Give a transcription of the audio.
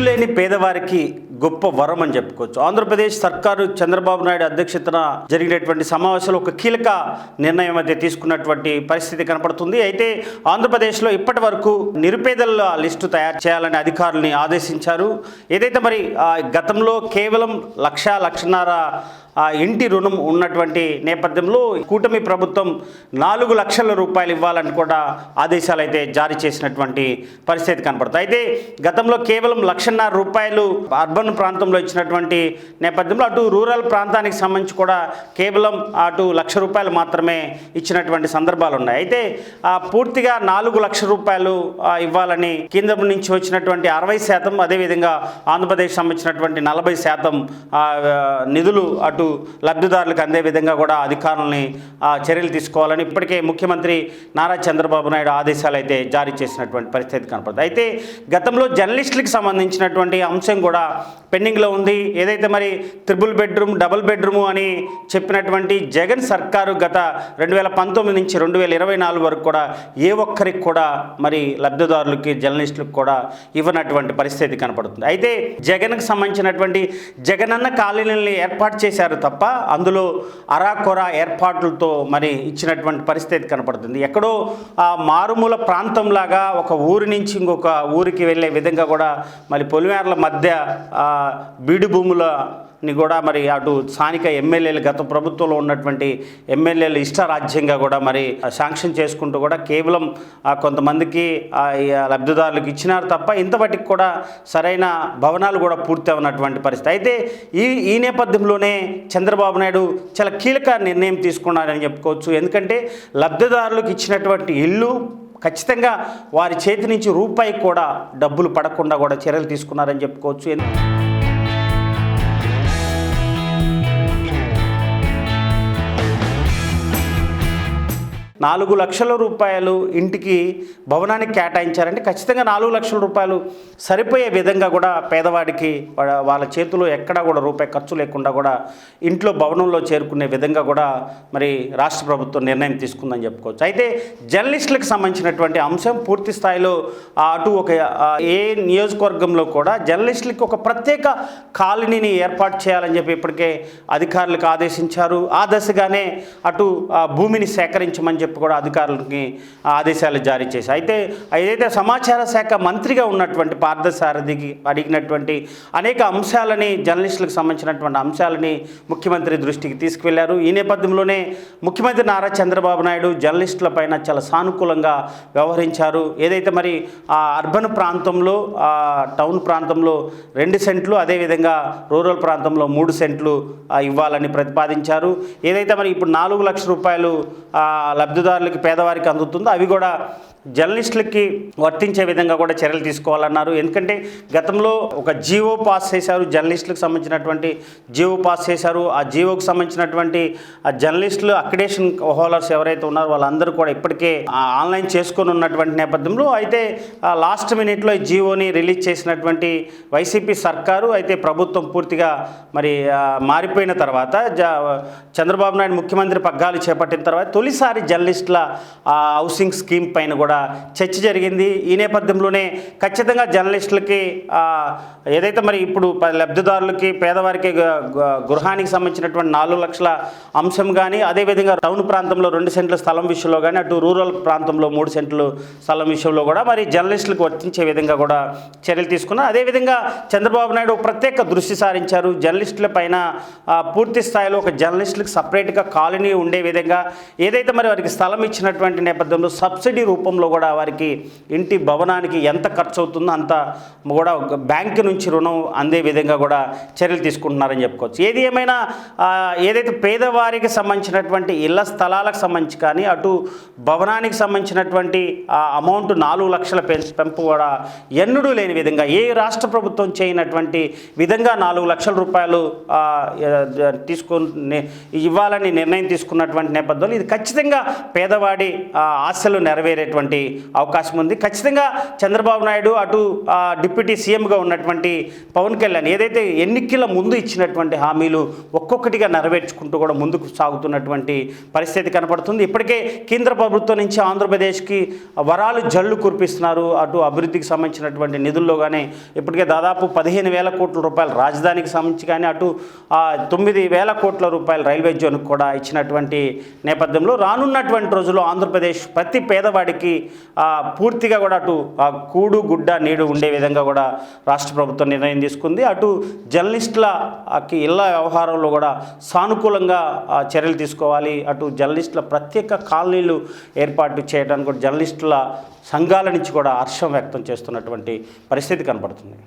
లేని పేదవారికి గొప్ప వరం అని చెప్పుకోవచ్చు. ఆంధ్రప్రదేశ్ సర్కారు చంద్రబాబు నాయుడు అధ్యక్షతన జరిగినటువంటి సమావేశంలో ఒక కీలక నిర్ణయం అయితే తీసుకున్నటువంటి పరిస్థితి కనపడుతుంది. అయితే ఆంధ్రప్రదేశ్లో ఇప్పటి వరకు నిరుపేదల లిస్టు తయారు చేయాలని అధికారులని ఆదేశించారు. ఏదైతే మరి గతంలో కేవలం లక్ష లక్షన్నర ఇంటి రుణం ఉన్నటువంటి నేపథ్యంలో కూటమి ప్రభుత్వం నాలుగు లక్షల రూపాయలు ఇవ్వాలని కూడా ఆదేశాలు అయితే జారీ చేసినటువంటి పరిస్థితి కనపడుతుంది. అయితే గతంలో కేవలం లక్షన్నర రూపాయలు అర్బన్ ప్రాంతంలో ఇచ్చినటువంటి నేపథ్యంలో అటు రూరల్ ప్రాంతానికి సంబంధించి కూడా కేవలం అటు లక్ష రూపాయలు మాత్రమే ఇచ్చినటువంటి సందర్భాలు ఉన్నాయి. అయితే పూర్తిగా నాలుగు లక్షల రూపాయలు ఇవ్వాలని కేంద్రం నుంచి వచ్చినటువంటి అరవై శాతం అదేవిధంగా ఆంధ్రప్రదేశ్ సంబంధించినటువంటి నలభై శాతం నిధులు అటు లబ్ధిదారులకు అందే విధంగా కూడా అధికారులని ఆ, చర్యలు తీసుకోవాలని ఇప్పటికే ముఖ్యమంత్రి నారా చంద్రబాబు నాయుడు ఆదేశాలు అయితే జారీ చేసినటువంటి పరిస్థితి కనపడుతుంది. అయితే గతంలో జర్నలిస్టులకు సంబంధించినటువంటి అంశం కూడా పెండింగ్లో ఉంది. ఏదైతే మరి త్రిబుల్ బెడ్రూమ్ డబుల్ బెడ్రూమ్ అని చెప్పినటువంటి జగన్ సర్కారు గత రెండు వేల పంతొమ్మిది నుంచి రెండు వేల ఇరవై నాలుగు వరకు కూడా ఏ ఒక్కరికి కూడా మరి లబ్ధిదారులకి జర్నలిస్టులకు కూడా ఇవ్వనటువంటి పరిస్థితి కనపడుతుంది. అయితే జగన్కు సంబంధించినటువంటి జగనన్న కాలనీని ఏర్పాటు చేశారు తప్ప అందులో అరాకొరా ఏర్పాట్లతో మరి ఇచ్చినటువంటి పరిస్థితి కనపడుతుంది. ఎక్కడో ఆ మారుమూల ప్రాంతంలాగా ఒక ఊరి నుంచి ఇంకొక ఊరికి వెళ్ళే విధంగా కూడా మరి పొలిమేరల మధ్య ఆ, బీడు భూములని కూడా మరి అటు స్థానిక ఎమ్మెల్యేలు గత ప్రభుత్వంలో ఉన్నటువంటి ఎమ్మెల్యేలు ఇష్టారాజ్యంగా కూడా మరి శాంక్షన్ చేసుకుంటూ కూడా కేవలం ఆ, కొంతమందికి ఆ, లబ్ధిదారులకు ఇచ్చినారు తప్ప ఇంతవరకు కూడా సరైన భవనాలు కూడా పూర్తి అవునటువంటి పరిస్థితి. అయితే ఈ ఈ నేపథ్యంలోనే చంద్రబాబు నాయుడు చాలా కీలక నిర్ణయం తీసుకున్నారని చెప్పుకోవచ్చు. ఎందుకంటే లబ్ధిదారులకు ఇచ్చినటువంటి ఇల్లు ఖచ్చితంగా వారి చేతి నుంచి రూపాయి కూడా డబ్బులు పడకుండా కూడా చర్యలు తీసుకున్నారని చెప్పుకోవచ్చు. నాలుగు లక్షల రూపాయలు ఇంటికి భవనానికి కేటాయించారంటే ఖచ్చితంగా నాలుగు లక్షల రూపాయలు సరిపోయే విధంగా కూడా పేదవాడికి వాళ్ళ చేతిలో ఎక్కడా కూడా రూపాయి ఖర్చు లేకుండా కూడా ఇంట్లో భవనంలో చేరుకునే విధంగా కూడా మరి రాష్ట్ర ప్రభుత్వం నిర్ణయం తీసుకుందని చెప్పుకోవచ్చు. అయితే జర్నలిస్టులకు సంబంధించినటువంటి అంశం పూర్తి స్థాయిలో అటు ఒక ఏ నియోజకవర్గంలో కూడా జర్నలిస్టులకు ఒక ప్రత్యేక కాలనీని ఏర్పాటు చేయాలని చెప్పి ఇప్పటికే అధికారులకు ఆదేశించారు. ఆ దశగానే అటు ఆ, భూమిని సేకరించమని చెప్పి కూడా అధికారులకి ఆదేశాలు జారీ చేశారు అయితే ఏదైతే సమాచార శాఖ మంత్రిగా ఉన్నటువంటి పార్థసారథికి అడిగినటువంటి అనేక అంశాలని జర్నలిస్టులకు సంబంధించినటువంటి అంశాలని ముఖ్యమంత్రి దృష్టికి తీసుకువెళ్ళారు. ఈ నేపథ్యంలోనే ముఖ్యమంత్రి నారా చంద్రబాబు నాయుడు జర్నలిస్టుల పైన చాలా సానుకూలంగా వ్యవహరించారు. ఏదైతే మరి ఆ అర్బన్ ప్రాంతంలో ఆ టౌన్ ప్రాంతంలో రెండు సెంట్లు అదేవిధంగా రూరల్ ప్రాంతంలో మూడు సెంట్లు ఇవ్వాలని ప్రతిపాదించారు. ఏదైతే మరి ఇప్పుడు నాలుగు లక్షల రూపాయలు లబ్ధి లబ్ధిదారులకి పేదవారికి అందుతుందో అవి కూడా జర్నలిస్టులకి వర్తించే విధంగా కూడా చర్యలు తీసుకోవాలన్నారు. ఎందుకంటే గతంలో ఒక జీవో పాస్ చేశారు జర్నలిస్టులకు సంబంధించినటువంటి జీవో పాస్ చేశారు. ఆ జీవోకు సంబంధించినటువంటి ఆ జర్నలిస్టులు అక్రిడేషన్ హోల్డర్స్ ఎవరైతే ఉన్నారో వాళ్ళందరూ కూడా ఇప్పటికే ఆ, ఆన్లైన్ చేసుకొని ఉన్నటువంటి నేపథ్యంలో అయితే ఆ, లాస్ట్ మినిట్లో ఈ జీవోని రిలీజ్ చేసినటువంటి వైసీపీ సర్కారు అయితే ప్రభుత్వం పూర్తిగా మరి మారిపోయిన తర్వాత చంద్రబాబు నాయుడు ముఖ్యమంత్రి పగ్గాలు చేపట్టిన తర్వాత తొలిసారి జర్నలిస్టుల ఆ, హౌసింగ్ స్కీమ్ పైన కూడా చర్చ జరిగింది. ఈ నేపథ్యంలోనే ఖచ్చితంగా జర్నలిస్టులకి ఏదైతే మరి ఇప్పుడు లబ్ధిదారులకి పేదవారికి గృహానికి సంబంధించినటువంటి నాలుగు లక్షల అంశం కానీ అదేవిధంగా టౌన్ ప్రాంతంలో రెండు సెంట్ల స్థలం విషయంలో కానీ అటు రూరల్ ప్రాంతంలో మూడు సెంట్లు స్థలం విషయంలో కూడా మరి జర్నలిస్టులకు వర్తించే విధంగా కూడా చర్యలు తీసుకున్నారు. అదేవిధంగా చంద్రబాబు నాయుడు ప్రత్యేక దృష్టి సారించారు. జర్నలిస్టుల పైన పూర్తి స్థాయిలో ఒక జర్నలిస్టులకు సపరేట్గా కాలనీ ఉండే విధంగా ఏదైతే మరి వారికి స్థలం ఇచ్చినటువంటి నేపథ్యంలో సబ్సిడీ రూపంలో కూడా వారికి ఇంటి భవనానికి ఎంత ఖర్చు అవుతుందో అంత కూడా బ్యాంక్ బ్యాంకు నుంచి రుణం అందే విధంగా కూడా చర్యలు తీసుకుంటున్నారని చెప్పుకోవచ్చు. ఏది ఏమైనా ఏదైతే పేదవారికి సంబంధించినటువంటి ఇళ్ళ స్థలాలకు సంబంధించి కానీ అటు భవనానికి సంబంధించినటువంటి ఆ అమౌంట్ నాలుగు లక్షల పెంపు కూడా ఎన్నడూ లేని విధంగా ఏ రాష్ట్ర ప్రభుత్వం చేయనటువంటి విధంగా నాలుగు లక్షల రూపాయలు తీసుకుని ఇవ్వాలని నిర్ణయం తీసుకున్నటువంటి నేపథ్యంలో ఇది ఖచ్చితంగా పేదవాడి ఆశలు నెరవేరేటువంటి ఉండేటువంటి అవకాశం ఉంది. ఖచ్చితంగా చంద్రబాబు నాయుడు అటు డిప్యూటీ సీఎంగా ఉన్నటువంటి పవన్ కళ్యాణ్ ఏదైతే ఎన్నికల ముందు ఇచ్చినటువంటి హామీలు ఒక్కొక్కటిగా నెరవేర్చుకుంటూ కూడా ముందుకు సాగుతున్నటువంటి పరిస్థితి కనపడుతుంది. ఇప్పటికే కేంద్ర ప్రభుత్వం నుంచి ఆంధ్రప్రదేశ్కి వరాలు జల్లు కురిపిస్తున్నారు. అటు అభివృద్ధికి సంబంధించినటువంటి నిధుల్లో కానీ ఇప్పటికే దాదాపు పదిహేను వేల కోట్ల రూపాయలు రాజధానికి సంబంధించి కానీ అటు తొమ్మిది వేల కోట్ల రూపాయలు రైల్వే జోన్కి కూడా ఇచ్చినటువంటి నేపథ్యంలో రానున్నటువంటి రోజుల్లో ఆంధ్రప్రదేశ్ ప్రతి పేదవాడికి పూర్తిగా కూడా అటు ఆ, కూడు గుడ్డ నీడు ఉండే విధంగా కూడా రాష్ట్ర ప్రభుత్వం నిర్ణయం తీసుకుంది. అటు జర్నలిస్టులకి ఇళ్ళ వ్యవహారంలో కూడా సానుకూలంగా ఆ, చర్యలు తీసుకోవాలి. అటు జర్నలిస్టుల ప్రత్యేక కాలనీలు ఏర్పాటు చేయడానికి కూడా జర్నలిస్టుల సంఘాల నుంచి కూడా హర్షం వ్యక్తం చేస్తున్నటువంటి పరిస్థితి కనబడుతుంది